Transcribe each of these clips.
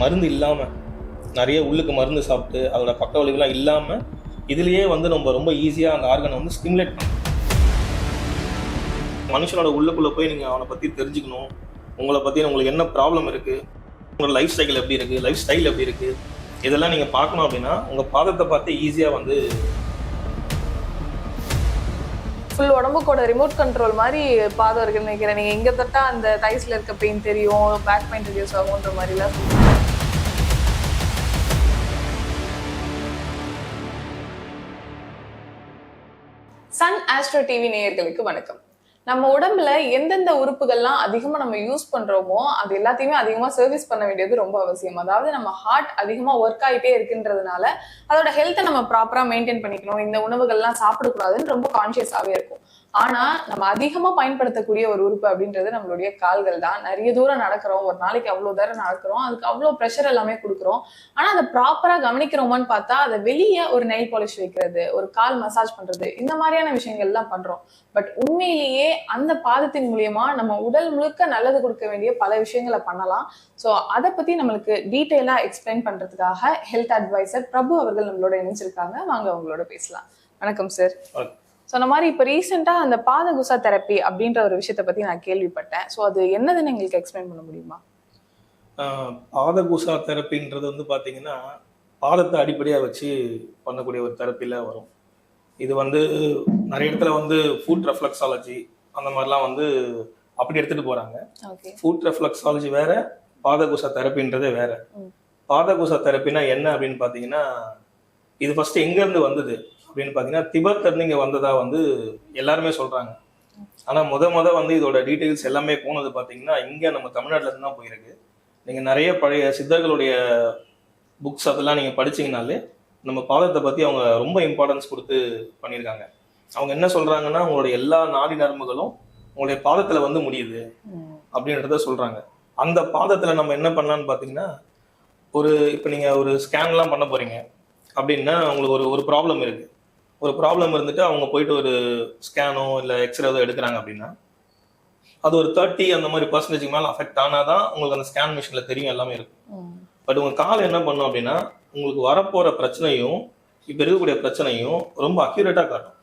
மருந்து இல்லாமல் நிறைய உள்ளுக்கு மருந்து சாப்பிட்டு அதோட பக்க விளைவுலாம் இல்லாமல் இதுலேயே வந்து நம்ம ரொம்ப ஈஸியாக அந்த ஆர்கனை வந்து ஸ்டிமுலேட் பண்ணலாம் மனுஷனோட உள்ளுக்குள்ளே போய் நீங்கள் அவனை பற்றி தெரிஞ்சுக்கணும். உங்களை பற்றி உங்களுக்கு என்ன ப்ராப்ளம் இருக்குது உங்களோட லைஃப் சைக்கிள் எப்படி இருக்குது லைஃப் ஸ்டைல் எப்படி இருக்குது இதெல்லாம் நீங்கள் பார்க்கணும் அப்படின்னா உங்கள் பாதத்தை பார்த்து ஈஸியாக வந்து ஃபுல் உடம்புக்கோட ரிமோட் கண்ட்ரோல் மாதிரி பாதம் இருக்குன்னு நினைக்கிறேன். நீங்கள் எங்கே தொட்டா அந்த தைஸில் இருக்க பெயின் தெரியும் பேக் பெயின் ரிடியூஸ் ஆகுன்ற மாதிரிலாம். சன் ஆஸ்ட்ரோ டிவி நேயர்களுக்கு வணக்கம். நம்ம உடம்புல எந்தெந்த உறுப்புகள்லாம் அதிகமா நம்ம யூஸ் பண்றோமோ அது எல்லாத்தையுமே அதிகமா சர்வீஸ் பண்ண வேண்டியது ரொம்ப அவசியம். அதாவது நம்ம ஹார்ட் அதிகமா ஒர்க் ஆயிட்டே இருக்குன்றதுனால அதோட ஹெல்த்தை நம்ம ப்ராப்பரா மெயின்டைன் பண்ணிக்கணும். இந்த உணவுகள்லாம் சாப்பிடக்கூடாதுன்னு ரொம்ப கான்சியஸாவே இருக்கும். ஆனா நம்ம அதிகமா பயன்படுத்தக்கூடிய ஒரு உறுப்பு அப்படின்றது நம்மளுடைய கால்கள் தான். நிறைய தூரம் நடக்கிறோம். ஒரு நாளைக்கு அவ்வளவு தூரம் நடக்கிறோம். அதுக்கு அவ்வளவு ப்ரெஷர் எல்லாமே கொடுக்குறோம். ஆனா அதை ப்ராப்பரா கவனிக்கிறோமான்னு பார்த்தா அதை வெளியே ஒரு நெயில் பாலிஷ் வைக்கிறது ஒரு கால் மசாஜ் பண்றது இந்த மாதிரியான விஷயங்கள் எல்லாம் பண்றோம். பட் உண்மையிலேயே அந்த பாதத்தின் மூலியமா நம்ம உடல் முழுக்க நல்லது கொடுக்க வேண்டிய பல விஷயங்களை பண்ணலாம். ஸோ அதை பத்தி நம்மளுக்கு டீட்டெயிலா எக்ஸ்பிளைன் பண்றதுக்காக ஹெல்த் அட்வைசர் பிரபு அவர்கள் நம்மளோட இணைஞ்சிருக்காங்க. வாங்க அவங்களோட பேசலாம். வணக்கம் சார் வணக்கம். சொன்ன மாதிரி இப்போ ரீசெண்டாக அந்த பாத குசா தெரப்பி அப்படின்ற ஒரு விஷயத்தை பத்தி நான் கேள்விப்பட்டேன். ஸோ அது என்னதுன்னு எங்களுக்கு எக்ஸ்பிளைன் பண்ண முடியுமா? பாதகுசா தெரப்பின்றது வந்து பார்த்தீங்கன்னா பாதத்தை அடிப்படையாக வச்சு பண்ணக்கூடிய ஒரு தெரப்பியில் வரும். இது வந்து நிறைய இடத்துல வந்து ஃபுட் ரெஃப்ளெக்ஸாலஜி அந்த மாதிரிலாம் வந்து அப்படி எடுத்துகிட்டு போகிறாங்க ஃபுட் ரெஃப்ளெக்ஸாலஜி வேற பாதகுசா தெரப்பின்றதே வேற. பாதகுசா தெரப்பினா என்ன அப்படின்னு பார்த்தீங்கன்னா இது ஃபர்ஸ்ட் எங்கேருந்து வந்தது? அப்படின்னு பார்த்தீங்கன்னா திபத்தில் இருந்து இங்கே வந்து எல்லாருமே சொல்கிறாங்க ஆனால் முத முத வந்து இதோட டீட்டெயில்ஸ் எல்லாமே போனது பார்த்தீங்கன்னா இங்கே நம்ம தமிழ்நாட்டிலருந்து தான் போயிருக்கு. நீங்கள் நிறைய பழைய சித்தர்களுடைய புக்ஸ் அதெல்லாம் நீங்கள் படிச்சிங்கனாலே நம்ம பாதத்தை பற்றி அவங்க ரொம்ப இம்பார்ட்டன்ஸ் கொடுத்து பண்ணியிருக்காங்க. அவங்க என்ன சொல்கிறாங்கன்னா உங்களுடைய எல்லா நாடி நரம்புகளும் உங்களுடைய பாதத்தில் வந்து முடியுது அப்படின்றத சொல்கிறாங்க அந்த பாதத்தில் நம்ம என்ன பண்ணலான்னு பார்த்தீங்கன்னா ஒரு இப்போ நீங்கள் ஒரு ஸ்கேன்லாம் பண்ண போகிறீங்க அப்படின்னா உங்களுக்கு ஒரு ஒரு ப்ராப்ளம் இருக்குது ஒரு ப்ராப்ளம் இருந்துட்டு அவங்க போயிட்டு ஒரு ஸ்கேனோ இல்லை எக்ஸ்ரே ஏதோ எடுக்கிறாங்க அப்படின்னா அது ஒரு தேர்ட்டி அந்த மாதிரி பர்சன்டேஜ்க்கு மேலே அஃபெக்ட் ஆனாதான் உங்களுக்கு அந்த ஸ்கேன் மிஷினில் தெரியும் எல்லாமே இருக்கும். பட் உங்க கால் என்ன பண்ணும் அப்படின்னா உங்களுக்கு வரப்போற பிரச்சனையும் இப்போ இருக்கக்கூடிய பிரச்சனையும் ரொம்ப அக்யூரேட்டாக காட்டும்.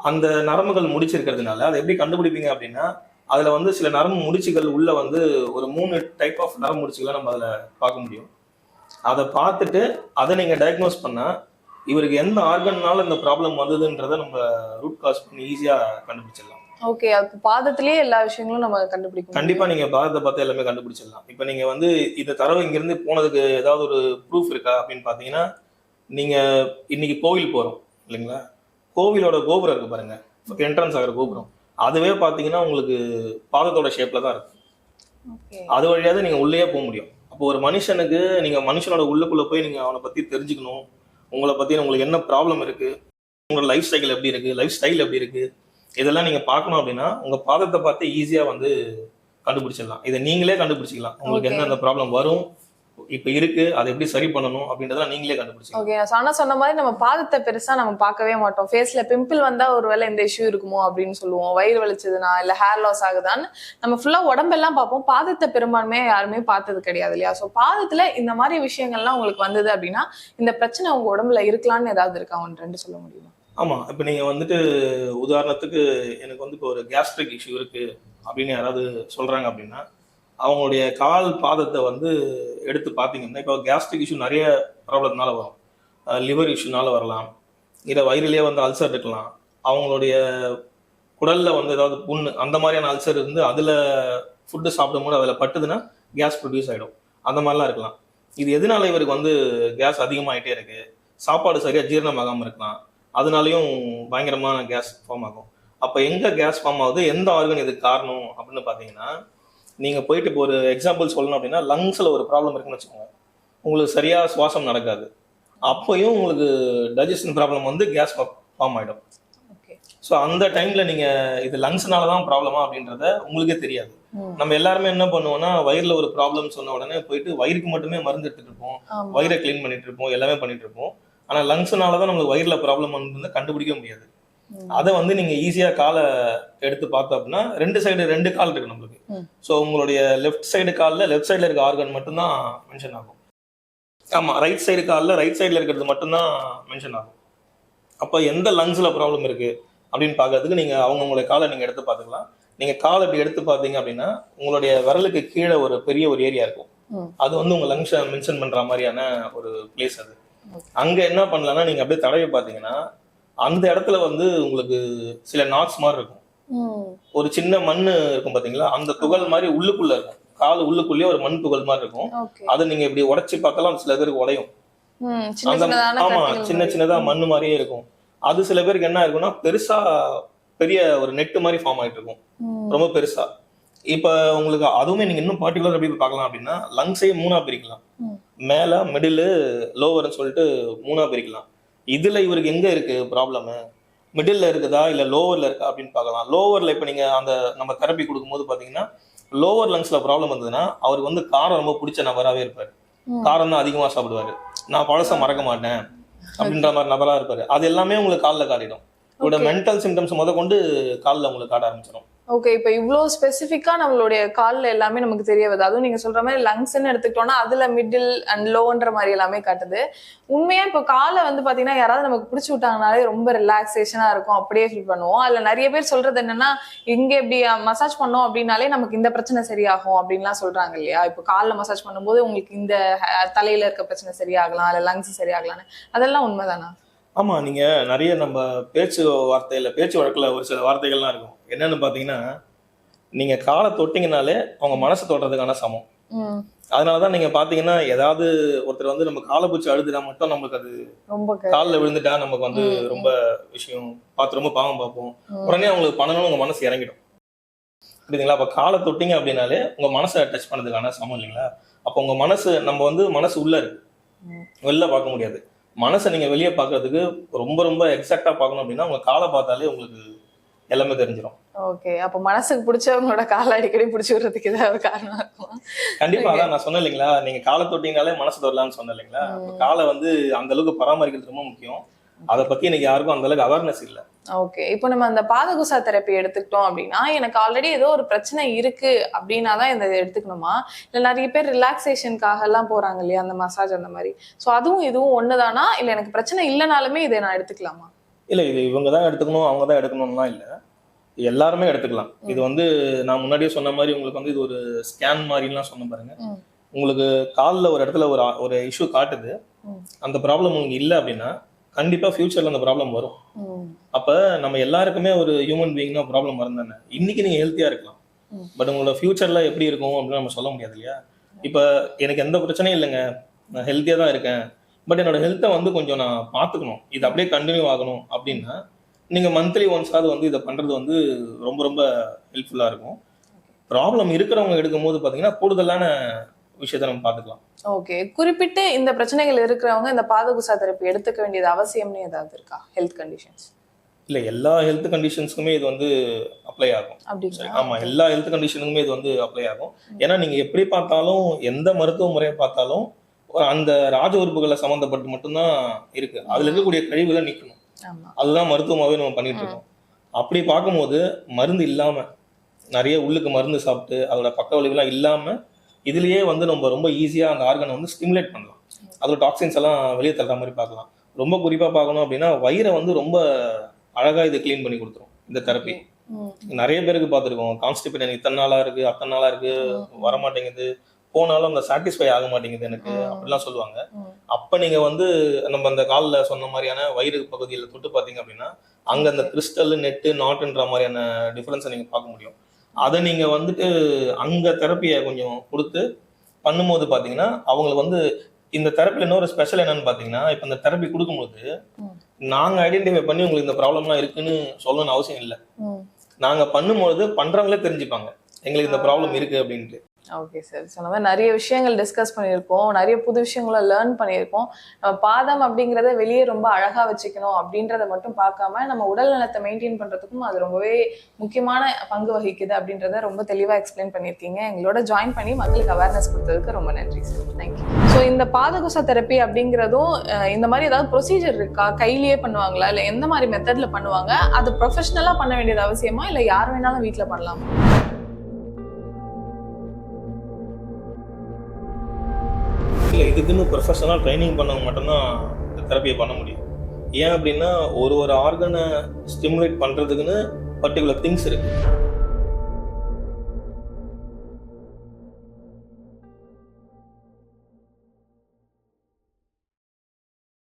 அந்த நரம்புகள் முடிச்சிருக்கிறதுனால அதை எப்படி கண்டுபிடிப்பீங்க அப்படின்னா அதுல வந்து சில நரம்பு முடிச்சுகள் உள்ள வந்து ஒரு மூணு டைப் ஆஃப் நரம்பு முடிச்சுகளை நம்ம அதுல பார்க்க முடியும். அதை பார்த்துட்டு அதை நீங்க டயக்னோஸ் பண்ணா இவருக்கு எந்த ஆர்கன்னால இந்த ப்ராப்ளம் வந்ததுன்றதை நம்ம ரூட் காஸ் பண்ணி ஈஸியா கண்டுபிடிச்சிடலாம். ஓகே அது பாதத்திலேயே எல்லா விஷயங்களும் நம்ம கண்டுபிடிக்கணும். கண்டிப்பா நீங்க பாதத்தை பார்த்து எல்லாமே கண்டுபிடிச்சிடலாம். இப்போ நீங்க வந்து இந்த தரவு இங்கிருந்து போனதுக்கு ஏதாவது ஒரு ப்ரூஃப் இருக்கா அப்படின்னு பாத்தீங்கன்னா நீங்க இன்னைக்கு கோவில் போறோம் இல்லைங்களா? கோவிலோட கோபுரம் இருக்கு பாருங்க. என்ட்ரன்ஸ் ஆகிற கோபுரம். அதுவே பாத்தீங்கன்னா உங்களுக்கு பாதத்தோட ஷேப்ல தான் இருக்கு. ஓகே அது வழியா தான் நீங்க உள்ளேயே போக முடியும். அப்போ ஒரு மனுஷனுக்கு நீங்க மனுஷனோட உள்ளுக்குள்ள போய் நீங்க அவனை பத்தி தெரிஞ்சுக்கணும். உங்களை பத்தி உங்களுக்கு என்ன ப்ராப்ளம் இருக்கு? உங்களோட லைஃப் சைக்கிள் எப்படி இருக்கு? லைஃப் ஸ்டைல் எப்படி இருக்கு? இதெல்லாம் நீங்க பார்க்கணும் அப்படின்னா உங்க பாதத்தை பார்த்து ஈஸியா வந்து கண்டுபிடிச்சிடலாம். இதை நீங்களே கண்டுபிடிச்சிக்கலாம். உங்களுக்கு. என்ன அந்த ப்ராப்ளம் வரும்? இப்ப இருக்கு அதை எப்படி சரி பண்ணணும் அப்படின்றதெல்லாம் நீங்களே கண்டுபிடிச்சிக்கலாம் ஓகே ஆனா சொன்ன மாதிரி நம்ம பாதத்தை பெருசா நம்ம பார்க்கவே மாட்டோம். ஃபேஸ்ல பிம்பிள் வந்தா ஒருவேளை இந்த இஷ்யூ இருக்குமோ அப்படின்னு சொல்லுவோம். வயிறு வலிச்சதுனா இல்ல ஹேர் லாஸ் ஆகுதான்னு நம்ம ஃபுல்லா உடம்பெல்லாம் பார்ப்போம். பாதத்தை பெரும்பான்மையா யாருமே பார்த்தது கிடையாது இல்லையா? சோ பாதத்துல இந்த மாதிரி விஷயங்கள்லாம் உங்களுக்கு வந்தது அப்படின்னா இந்த பிரச்சனை உங்க உடம்புல இருக்கலாம்னு ஏதாவது இருக்கா? ஒன்று ரெண்டு சொல்ல முடியுமா? ஆமா இப்ப நீங்க வந்துட்டு உதாரணத்துக்கு எனக்கு வந்து இப்போ ஒரு கேஸ்ட்ரிக் இஷ்யூ இருக்கு அப்படின்னு யாராவது சொல்றாங்க அப்படின்னா அவங்களுடைய கால் பாதத்தை வந்து எடுத்து பார்த்தீங்கன்னா இப்போ கேஸ்ட்ரிக் இஷ்யூ நிறைய ப்ராப்ளத்தினால வரும். லிவர் இஷ்யூனால வரலாம். இல்லை வயிறுலேயே வந்து அல்சர் இருக்கலாம் அவங்களுடைய குடலில் வந்து ஏதாவது புண்ணு அந்த மாதிரியான அல்சர் இருந்து அதில் ஃபுட்டு சாப்பிடும்போது அதில் பட்டுதுன்னா கேஸ் ப்ரொடியூஸ் ஆகிடும் அந்த மாதிரிலாம் இருக்கலாம். இது எதனால இவருக்கு வந்து கேஸ் அதிகமாகிட்டே இருக்கு? சாப்பாடு சரியாக ஜீரணமாகாமல் இருக்கலாம். அதனாலையும் பயங்கரமான கேஸ் ஃபார்ம் ஆகும். அப்போ எங்கே கேஸ் ஃபார்ம் ஆகுது? எந்த ஆர்கன் இதுக்கு காரணம்? அப்படின்னு பார்த்தீங்கன்னா நீங்க போயிட்டு இப்போ ஒரு எக்ஸாம்பிள் சொல்லணும் அப்படின்னா லங்ஸ்ல ஒரு ப்ராப்ளம் இருக்குன்னு வச்சுக்கோங்க. உங்களுக்கு சரியா சுவாசம் நடக்காது. அப்பயும் உங்களுக்கு டைஜஷன் ப்ராப்ளம் வந்து கேஸ் ஃபார்ம் ஆயிடும். ஓகே ஸோ அந்த டைம்ல நீங்க இது லங்ஸ்னால தான் ப்ராப்ளமா அப்படின்றத உங்களுக்கே தெரியாது. நம்ம எல்லாருமே என்ன பண்ணுவோம்னா வயிறுல ஒரு ப்ராப்ளம் சொன்ன உடனே போயிட்டு வயிறுக்கு மட்டுமே மருந்து எடுத்துட்டு இருப்போம். வயிறை க்ளீன் பண்ணிட்டு இருப்போம் எல்லாமே பண்ணிட்டு இருப்போம். ஆனா லங்ஸ்னால தான் நம்மளுக்கு வயிறுல ப்ராப்ளம் வந்து கண்டுபிடிக்க முடியாது. அதை வந்து நீங்க ஈஸியா காலை எடுத்து பார்த்தோம் அப்படின்னா ரெண்டு சைடு ரெண்டு கால் இருக்கு நம்மளுக்கு. ஸோ உங்களுடைய லெஃப்ட் சைடு காலில் லெஃப்ட் சைடுல இருக்க ஆர்கன் மட்டும்தான் மென்ஷன் ஆகும். ஆமா ரைட் சைடு காலில் ரைட் சைடுல இருக்கிறது மட்டும்தான் மென்ஷன் ஆகும். அப்போ எந்த லங்ஸ்ல ப்ராப்ளம் இருக்கு அப்படின்னு பார்க்கறதுக்கு நீங்க அவங்கவுங்களுடைய காலை நீங்க எடுத்து பார்த்துக்கலாம். நீங்க காலை இப்படி எடுத்து பார்த்தீங்க அப்படின்னா உங்களுடைய விரலுக்கு கீழே ஒரு பெரிய ஒரு ஏரியா இருக்கும். அது வந்து உங்க லங்ஸை மென்ஷன் பண்ற மாதிரியான ஒரு பிளேஸ் அது. அங்க என்ன பண்ணலாம்னா நீங்க அப்படியே தடவி பார்த்தீங்கன்னா அந்த இடத்துல வந்து உங்களுக்கு சில நாட்ஸ் மாதிரி இருக்கும். ஒரு சின்ன மண் இருக்கும் பாத்தீங்களா? அந்த துகள் மாதிரி உள்ளுக்குள்ள இருக்கும். கால் உள்ளுக்குள்ளேயே ஒரு மண் துகள் மாதிரி இருக்கும். அதை நீங்க இப்படி உடைச்சு பார்த்தாலும் சில பேருக்கு உடையும். ஆமா சின்ன. சின்னதா மண் மாதிரியே இருக்கும். அது சில பேருக்கு என்ன இருக்கும்னா பெருசா பெரிய ஒரு நெட் மாதிரி ஃபார்ம் ஆயிட்டு இருக்கும். ரொம்ப பெருசா. இப்ப உங்களுக்கு அதுவுமே நீங்க இன்னும் பர்டிகுலர் எப்படி பார்க்கலாம் அப்படின்னா லங்ஸையே மூணா பிரிக்கலாம். மேல மிடில் லோவர்னு சொல்லிட்டு மூணா பிரிக்கலாம். இதுல இவருக்கு எங்க இருக்கு ப்ராப்ளம் மிடில்ல இருக்குதா? இல்ல லோவர்ல இருக்கா? அப்படின்னு பார்க்கலாம். லோவர்ல இப்ப நீங்க அந்த நம்ம தெரப்பி கொடுக்கும்போது பாத்தீங்கன்னா லோவர் லங்ஸ்ல ப்ராப்ளம் வந்ததுன்னா அவருக்கு வந்து காரம் ரொம்ப பிடிச்ச நபராகவே இருப்பாரு. காரம் தான் அதிகமா சாப்பிடுவாரு. நான் பழச மறக்க மாட்டேன் அப்படின்ற மாதிரி நபரா இருப்பாரு. அது எல்லாமே உங்களுக்கு காலில் காட்டிடும். Okay. மென்டல் சிம்டம்ஸ் முத கொண்டு காலில் உங்களுக்கு காட்ட ஆரம்பிச்சிடும் ஓகே இப்போ இவ்வளோ ஸ்பெசிஃபிக்காக நம்மளுடைய காலில் எல்லாமே நமக்கு தெரிய வருது. அதுவும் நீங்கள் சொல்கிற மாதிரி லங்ஸ்ன்னு எடுத்துக்கிட்டோம்னா அதில் மிடில் அண்ட் லோன்ற மாதிரி எல்லாமே காட்டுது. உண்மையாக இப்போ காலை வந்து பார்த்தீங்கன்னா யாராவது நமக்கு பிடிச்சி விட்டாங்கனாலே ரொம்ப ரிலாக்ஸேஷனாக இருக்கும். அப்படியே ஃபீல் பண்ணுவோம். அதில் நிறைய பேர் சொல்கிறது என்னென்னா இங்கே இப்படி மசாஜ் பண்ணோம் அப்படின்னாலே நமக்கு இந்த பிரச்சனை சரியாகும் அப்படின்லாம் சொல்கிறாங்க இல்லையா? இப்போ காலில் மசாஜ் பண்ணும்போது உங்களுக்கு இந்த தலையில் இருக்க பிரச்சனை சரியாகலாம் இல்லை லங்ஸ் சரியாகலாம்னு. அதெல்லாம் உண்மைதானா? ஆமா நீங்க நிறைய நம்ம பேச்சு வார்த்தையில பேச்சு வழக்குல ஒரு சில வார்த்தைகள்லாம் இருக்கும். என்னன்னு பாத்தீங்கன்னா நீங்க காலை தொட்டிங்கனாலே அவங்க மனசு தொடுறதுக்கான சமம். அதனாலதான் நீங்க பாத்தீங்கன்னா ஏதாவது ஒருத்தர் வந்து நம்ம காலை பூச்சி அழுதுனா மட்டும் நம்மளுக்கு அது ரொம்ப காலில் விழுந்துட்டா நமக்கு வந்து. ரொம்ப விஷயம் பார்த்து ரொம்ப பாவம் பார்ப்போம். உடனே அவங்களுக்கு பண்ணணும்னு உங்க மனசு இறங்கிடும். புரியுதுங்களா? அப்ப காலை தொட்டிங்க அப்படின்னாலே உங்க மனசை டச் பண்ணதுக்கான சமம் இல்லைங்களா? அப்போ உங்க மனசு நம்ம வந்து மனசு உள்ள இருக்கு. வெளில பார்க்க முடியாது. மனசை நீங்க வெளியே பார்க்கறதுக்கு ரொம்ப ரொம்ப எக்ஸாக்டா பார்க்கணும் அப்படின்னா உங்க காலை பார்த்தாலே உங்களுக்கு எல்லாமே தெரிஞ்சிடும் ஓகே அப்ப மனசுக்கு பிடிச்சவங்களோட காலை அடிக்கடி பிடிச்சி விடுறதுக்கு ஏதாவது காரணம் இருக்கும்? கண்டிப்பா Okay. அதான் நான் சொன்னேன் இல்லைங்களா? நீங்க காலை தொட்டிங்கனாலே மனசு தொடலாம்னு சொன்னேன் இல்லைங்களா. காலை வந்து அந்த அளவுக்கு பராமரிக்கிறது ரொம்ப முக்கியம். அதை பத்தி எனக்கு யாருக்கும் அந்த அளவுக்கு அவேர்னஸ் இல்லை. ஓகே இப்போ நம்ம அந்த பாதகுசா தெரப்பி எடுத்துக்கிட்டோம் அப்படின்னா எனக்கு ஆல்ரெடி ஏதோ ஒரு பிரச்சனை இருக்கு அப்படின்னா தான் இந்த இதை எடுத்துக்கணுமா? இல்ல நிறைய பேர் ரிலாக்ஸேஷனுக்காக எல்லாம் போறாங்க இல்லையா அந்த மசாஜ் அந்த மாதிரி. சோ அதுவும் இதுவும் ஒண்ணுதானா? இல்ல எனக்கு பிரச்சனை இல்லைனாலுமே இதை நான் எடுத்துக்கலாமா? இல்ல இது இவங்க தான் எடுத்துக்கணும் அவங்க தான் எடுக்கணும்லாம் இல்ல. எல்லாருமே எடுத்துக்கலாம். இது வந்து நான் முன்னாடியே சொன்ன மாதிரி உங்களுக்கு வந்து இது ஒரு ஸ்கேன் மாதிரிலாம் சொன்ன பாருங்க. உங்களுக்கு காலில் ஒரு இடத்துல ஒரு ஒரு இஷ்யூ காட்டுது. அந்த ப்ராப்ளம் உங்களுக்கு இல்லை அப்படின்னா கண்டிப்பா ஃபியூச்சர்ல அந்த ப்ராப்ளம் வரும். அப்ப நம்ம எல்லாருக்குமே ஒரு ஹியூமன் பீயிங்னா ப்ராப்ளம் வரும் தானே? இன்னைக்கு நீங்க ஹெல்த்தியா இருக்கலாம். பட் உங்களோட ஃபியூச்சர்ல எப்படி இருக்கும் அப்படின்னு நம்ம சொல்ல முடியாது இல்லையா? இப்ப எனக்கு எந்த பிரச்சனையும் இல்லைங்க. நான் ஹெல்த்தியா தான் இருக்கேன். பட் என்னோட ஹெல்த்தை வந்து கொஞ்சம் நான் பார்த்துக்கணும். இது அப்படியே கண்டினியூ ஆகணும் அப்படின்னா நீங்க மந்த்லி ஒன்ஸாவது வந்து இதை பண்றது வந்து ரொம்ப ரொம்ப ஹெல்ப்ஃபுல்லா இருக்கும். ப்ராப்ளம் இருக்கிறவங்க எடுக்கும்போது பாத்தீங்கன்னா கூடுதலான விஷயத்தை நம்ம பார்த்துக்கலாம். ஓகே குறிப்பிட்டு இந்த பிரச்சனைகள் இருக்கிறவங்க இந்த பாதகுசா தெரப்பி எடுத்துக்க வேண்டியது அவசியம்னு ஏதாவது இருக்கா? ஹெல்த் கண்டிஷன்ஸ் இல்ல எல்லா ஹெல்த் கண்டிஷன்ஸ்க்குமே இது வந்து அப்ளை ஆகும். சரி, அப்படிங்களா ஆமா எல்லா ஹெல்த் கண்டிஷனுக்குமே இது வந்து அப்ளை ஆகும். ஏன்னா நீங்க எப்படி பார்த்தாலும் எந்த மருத்துவ முறையை பார்த்தாலும் அந்த ராஜ உறுப்புகளை சம்மந்தப்பட்டு மட்டும்தான் இருக்கு. அதுல இருக்கக்கூடிய கழிவுகளை நீக்கணும். அதுதான் மருத்துவமாவே நம்ம பண்ணிட்டு இருக்கோம். அப்படி பார்க்கும்போது மருந்து இல்லாம நிறைய உள்ளுக்கு மருந்து சாப்பிட்டு அதோட பக்க விளைவுலாம் இல்லாம இதுலயே வந்து நம்ம ரொம்ப ஈஸியா அந்த ஆர்கனை வந்து ஸ்டிமுலேட் பண்ணலாம். அதோட டாக்ஸின்ஸ் எல்லாம் வெளியே தள்ளுற மாதிரி பார்க்கலாம். ரொம்ப குறிப்பா பார்க்கணும் அப்படின்னா வயிறை வந்து ரொம்ப அழகா இது க்ளீன் பண்ணி கொடுத்துரும் இந்த தெரப்பி நிறைய பேருக்கு பார்த்துருக்கோம் கான்ஸ்டிபேட் எனக்கு இத்தனை நாளா இருக்கு அத்தனை நாளா இருக்கு வர மாட்டேங்குது போனாலும் அந்த சாட்டிஸ்ஃபை ஆக மாட்டேங்குது எனக்கு. அப்படிலாம் சொல்லுவாங்க. அப்ப நீங்க வந்து நம்ம அந்த காலில் சொன்ன மாதிரியான வயிறு பகுதியில் தொட்டு பார்த்தீங்க அப்படின்னா அங்க அந்த கிறிஸ்டல் நெட்டு நாட்டுன்ற மாதிரியான டிஃபரன்ஸை நீங்க பார்க்க முடியும். அதை நீங்க வந்துட்டு அங்க தெரப்பியை கொஞ்சம் கொடுத்து பண்ணும்போது பாத்தீங்கன்னா அவங்களுக்கு வந்து இந்த தெரப்பில இன்னொரு ஸ்பெஷல் என்னன்னு பாத்தீங்கன்னா இப்ப இந்த தெரப்பி கொடுக்கும்போது ம். நாங்க ஐடென்டிஃபை பண்ணி உங்களுக்கு இந்த ப்ராப்ளம்லாம் இருக்குன்னு சொல்லணும்னு அவசியம் இல்லை ம். நாங்க பண்ணும்போது பண்றவங்களே தெரிஞ்சுப்பாங்க எங்களுக்கு இந்த ப்ராப்ளம் இருக்கு அப்படின்ட்டு ஓகே சார் சொன்ன மாதிரி நிறைய விஷயங்கள் டிஸ்கஸ் பண்ணியிருக்கோம். நிறைய புது விஷயங்களை லேர்ன் பண்ணியிருக்கோம். நம்ம பாதம் அப்படிங்கிறத வெளியே ரொம்ப அழகாக வச்சுக்கணும் அப்படின்றத மட்டும் பார்க்காம நம்ம உடல் நலத்தை மெயின்டைன் பண்ணுறதுக்கும் அது ரொம்பவே முக்கியமான பங்கு வகிக்குது அப்படின்றத ரொம்ப தெளிவாக எக்ஸ்பிளைன் பண்ணியிருக்கீங்க. எங்களோட ஜாயின் பண்ணி மக்களுக்கு அவேர்னஸ் கொடுத்ததுக்கு ரொம்ப நன்றி சார் தேங்க்யூ ஸோ இந்த பாதகுச தெரப்பி அப்படிங்கிறதும் இந்த மாதிரி ஏதாவது ப்ரொசீஜர் இருக்கா? கையிலேயே பண்ணுவாங்களா? இல்லை எந்த மாதிரி மெத்தடில் பண்ணுவாங்க? அது ப்ரொஃபஷனலாக பண்ண வேண்டியது அவசியமா? இல்லை யார் வேணாலும் வீட்டில் பண்ணலாமா? இல்லை இதுக்குன்னு ப்ரொஃபஷனலாக ட்ரைனிங் பண்ணவங்க மட்டும்தான் இந்த தெரப்பியை பண்ண முடியும். ஏன் அப்படின்னா ஒரு ஒரு ஆர்கனை ஸ்டிமுலேட் பண்ணுறதுக்குன்னு பர்டிகுலர் திங்ஸ் இருக்குது